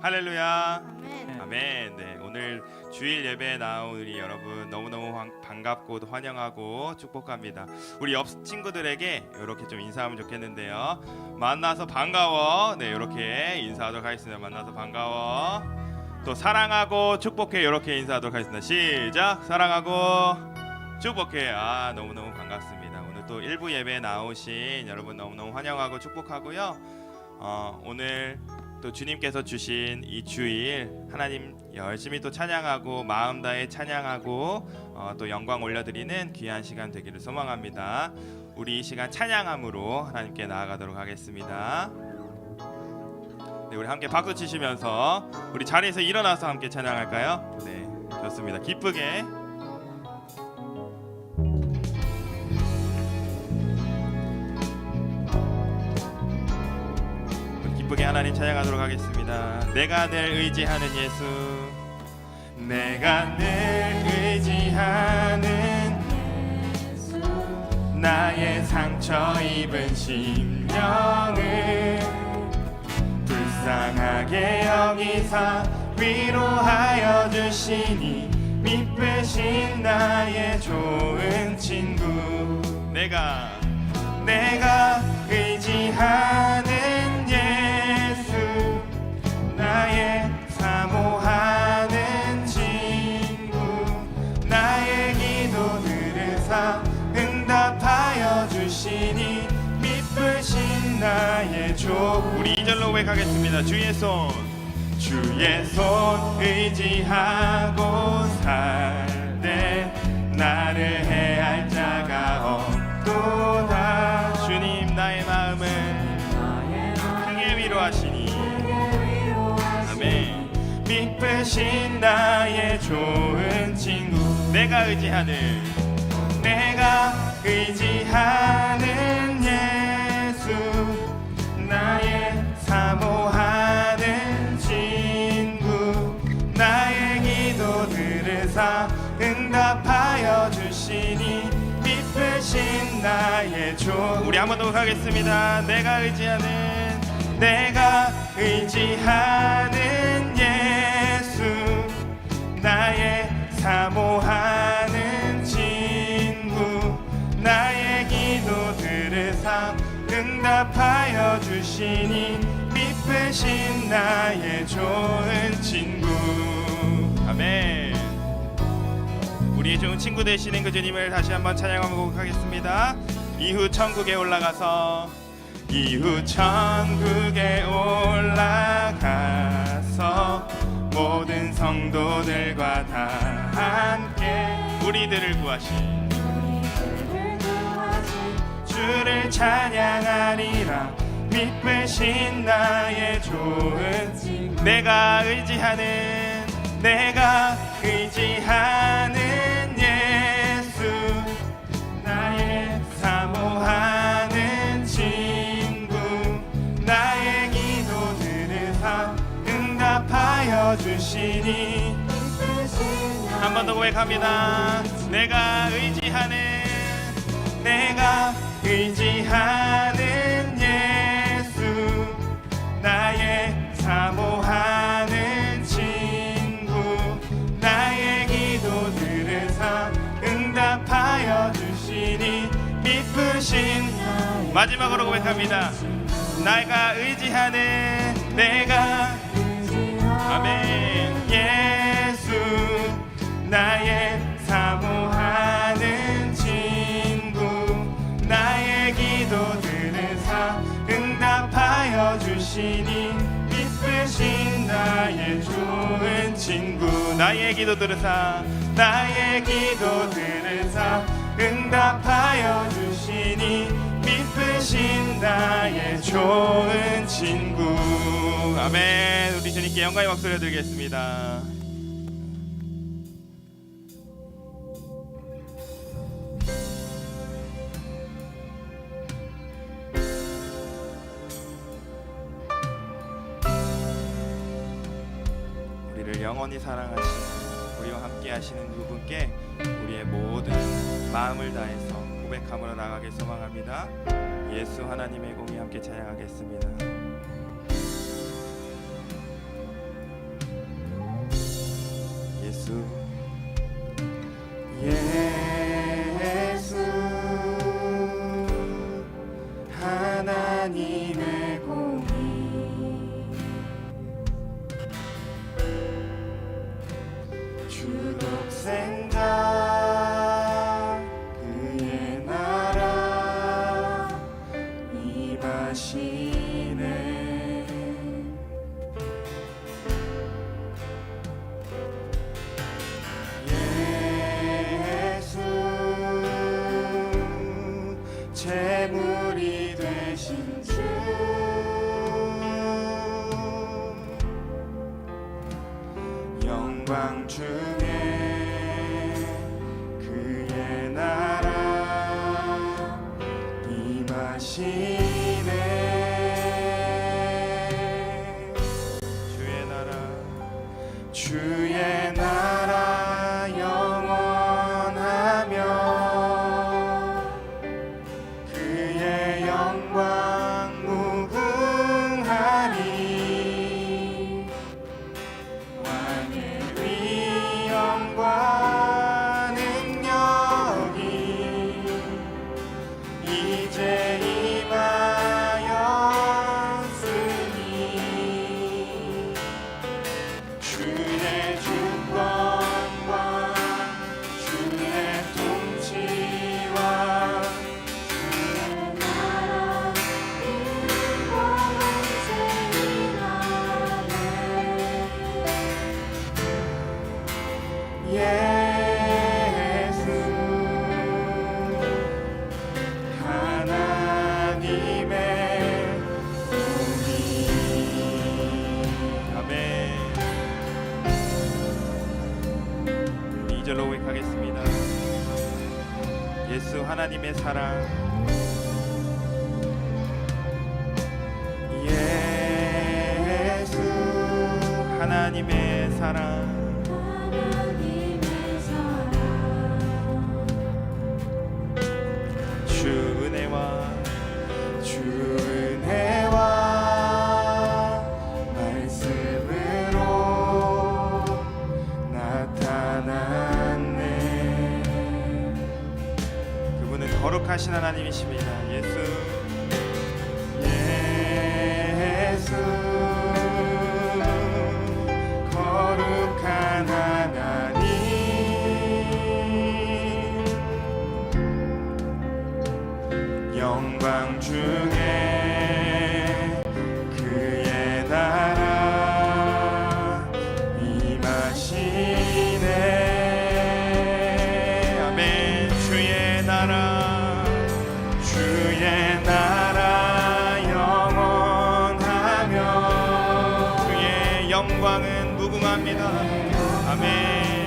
할렐루야. 아멘. 아멘. 네, 오늘 주일 예배에 나온 우리 여러분 너무너무 환- 반갑고 환영하고 축복합니다. 우리 옆 친구들에게 이렇게 좀 인사하면 좋겠는데요. 만나서 반가워. 네, 이렇게 인사하도록 하겠습니다. 만나서 반가워. 또 사랑하고 축복해. 이렇게 인사하도록 하겠습니다. 시작. 사랑하고 축복해. 아, 너무너무 반갑습니다. 오늘 또 일부 예배에 나오신 여러분 너무너무 환영하고 축복하고요. 어, 오늘 또 주님께서 주신 이 주일 하나님 열심히 또 찬양하고 마음 다해 찬양하고 어, 또 영광 올려드리는 귀한 시간 되기를 소망합니다. 우리 이 시간 찬양함으로 하나님께 나아가도록 하겠습니다. 네, 우리 함께 박수 치시면서 우리 자리에서 일어나서 함께 찬양할까요? 네, 좋습니다. 기쁘게. 기쁘게 하나님 찬양하도록 하겠습니다. 내가 늘 의지하는 예수, 내가 늘 의지하는 나의 상처 입은 심령을 불쌍하게 여기사 위로하여 주시니 미쁘신 나의 좋은 친구. 내가 내가 고백하겠습니다. 주의 손. 주의 손 의지하고 살 때 나를 해할 자가 없도다. 주님 나의 마음을 크게 위로하시니. 아멘. 미쁘신 나의 좋은 친구 내가 의지하는 내가 의지하는 조 우리 한 번더 하겠습니다. 내가 의지하는 내가 의지하는 예수 나의 사모하는 친구 나의 기도 들으사 응답하여 주시니 미쁘신 나의 좋은 친구. 아멘. 우리의 좋은 친구 되시는 그 주님을 다시 한번 찬양하고 하겠습니다 이후 천국에 올라가서 이후 천국에 올라가서 모든 성도들과 다 함께 우리들을 구하신 주를 찬양하리라. 미쁘신 나의 좋은 내가 의지하는 내가 의지하는 주시니 한 번 더 고백합니다. 내가 의지하는 내가 의지하는 예수 나의 사모하는 친구 나의 기도 들으사 응답하여 주시니 미쁘신 마지막으로 고백합니다. 내가 의지하는 내가 나의 사모하는 친구 나의 기도 들으사 응답하여 주시니 미쁘신 나의 좋은 친구 나의 기도 들으사 나의 기도 들으사 응답하여 주시니 미쁘신 나의 좋은 친구. 아멘. 우리 주님께 영광의 박수를 드리겠습니다 사랑하시는 우리와 함께 하시는 그분께 우리의 모든 마음을 다해서 고백함으로 나가길 소망합니다. 예수 하나님의 공이 함께 찬양하겠습니다. 하시네. 예수 제물이 되신 주. 영광 중에 그의 나라 임하시 절로 고백하겠습니다 예수 하나님의 사랑 예수 하나님의 사랑 주의 나라 영원하며 그의 영광은 무궁합니다. 아멘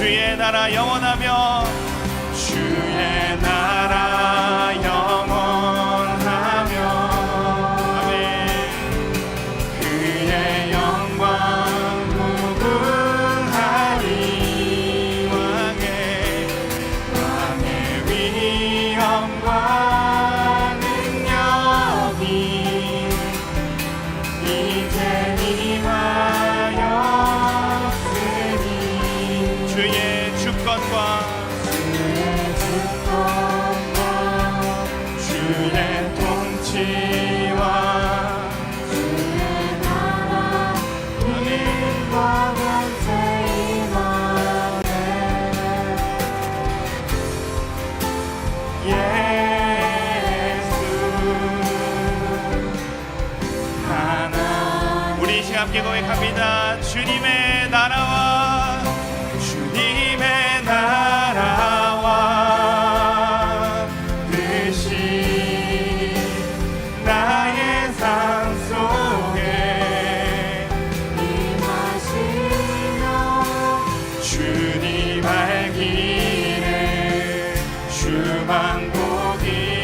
주의 나라 영원하며 주의 나라 영원하며. 아멘. 그의 영광 무궁하니 왕의 왕의 위엄과 능력이 이제 함께 고백합니다. 주님의 나라와 주님의 나라와 뜻이 나의 삶 속에 임하시며 주님 알기에 주만 보기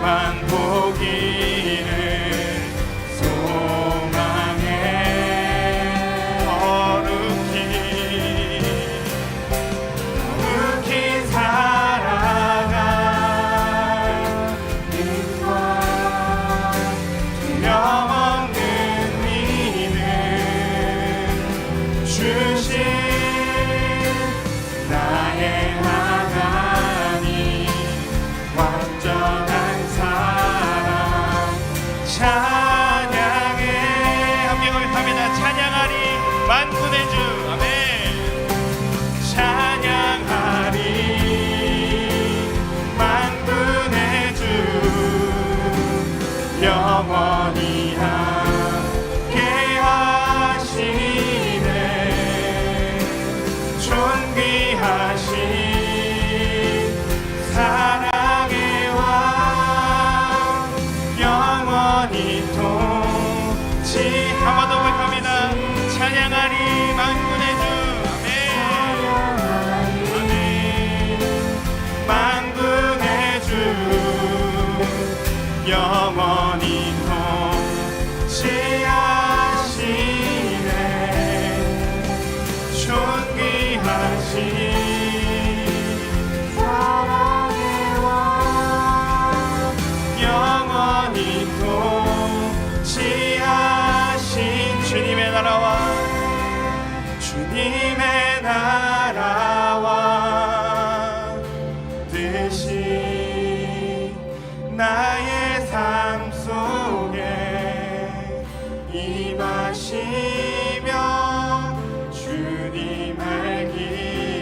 주만 보기 나의 삶 속에 임하시며 주님 알기를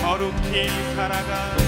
거룩히 살아가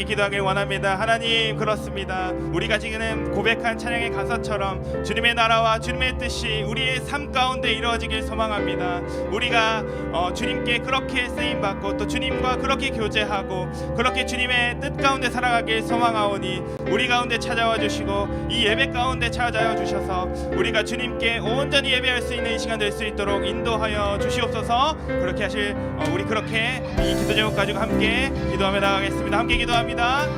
함께 기도하길 원합니다. 하나님 그렇습니다. 우리가 지금 고백한 찬양의 가사처럼 주님의 나라와 주님의 뜻이 우리의 삶 가운데 이루어지길 소망합니다. 우리가 어, 주님께 그렇게 쓰임 받고 또 주님과 그렇게 교제하고 그렇게 주님의 뜻 가운데 살아가길 소망하오니 우리 가운데 찾아와 주시고 이 예배 가운데 찾아와 주셔서 우리가 주님께 온전히 예배할 수 있는 이 시간 될 수 있도록 인도하여 주시옵소서. 그렇게 하실 어, 우리 그렇게 이 기도 제목 가지고 함께 기도하며 나가겠습니다. 함께 기도합 니다